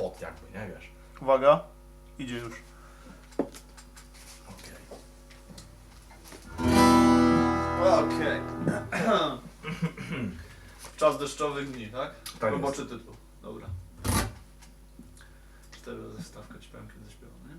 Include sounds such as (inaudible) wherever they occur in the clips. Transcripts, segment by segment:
pot jakby, nie wiesz. Uwaga, idzie już. Okej. Okej. (clears throat) Czas deszczowych dni, tak? Tak Roboczy tytuł. Dobra. Cztery razy stawka ci powiem kiedy zaśpiewam, nie?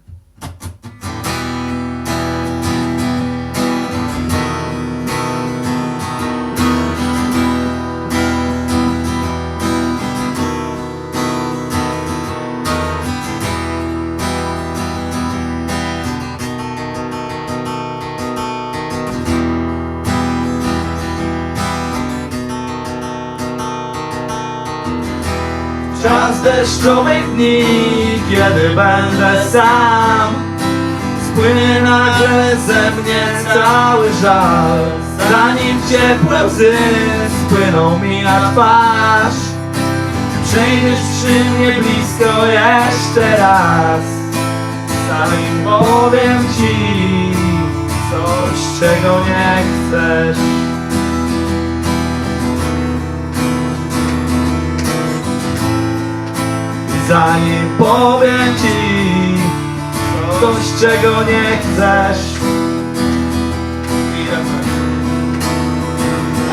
Czas deszczowych dni, kiedy będę sam. Spłynie nagle ze mnie cały żal. Zanim ciepłe łzy spłyną mi na twarz. Przejdziesz przy mnie blisko jeszcze raz. Zanim powiem ci coś, czego nie chcesz Zanim powiem ci coś, czego nie chcesz.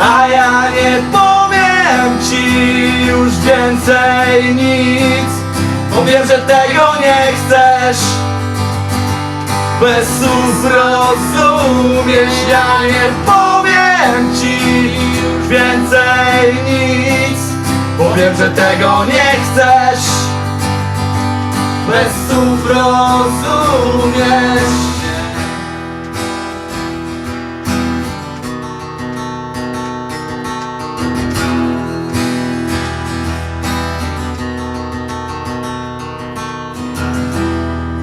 A ja nie powiem ci już więcej nic Bo wiem, że tego nie chcesz. Bez słów rozumiesz Ja nie powiem ci już więcej nic Bo wiem, że tego nie chcesz Bez słów rozumiesz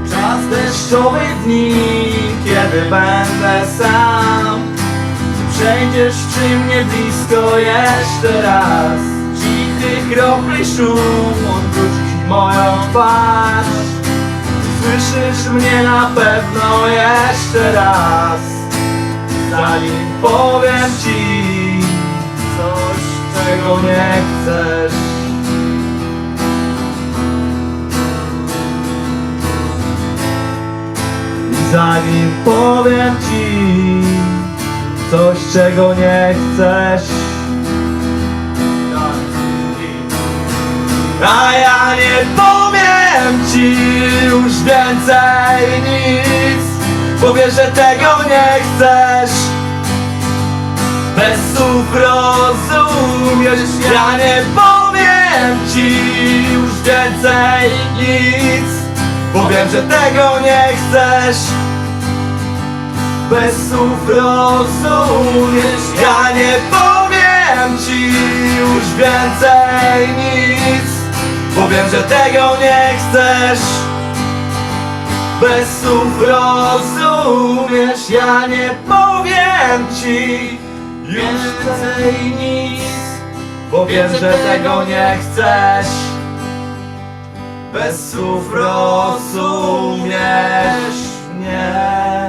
Czas deszczowych dni, kiedy będę sam. Przejdziesz przy mnie blisko jeszcze raz. Cichy kropli szum moją twarz. Słyszysz mnie na pewno jeszcze raz. Zanim powiem ci coś, czego nie chcesz. Zanim powiem ci coś, czego nie chcesz A ja nie powiem ci już więcej nic Bo że tego nie chcesz. Bez słów rozumiesz Ja nie powiem ci już więcej nic Bo wiem, że tego nie chcesz. Bez słów rozumiesz Ja nie powiem ci już więcej nic Bo wiem, że tego nie chcesz. Bez słów rozumiesz. Ja nie powiem ci już więcej nic Bo wiem, że tego nie chcesz. Bez słów rozumiesz mnie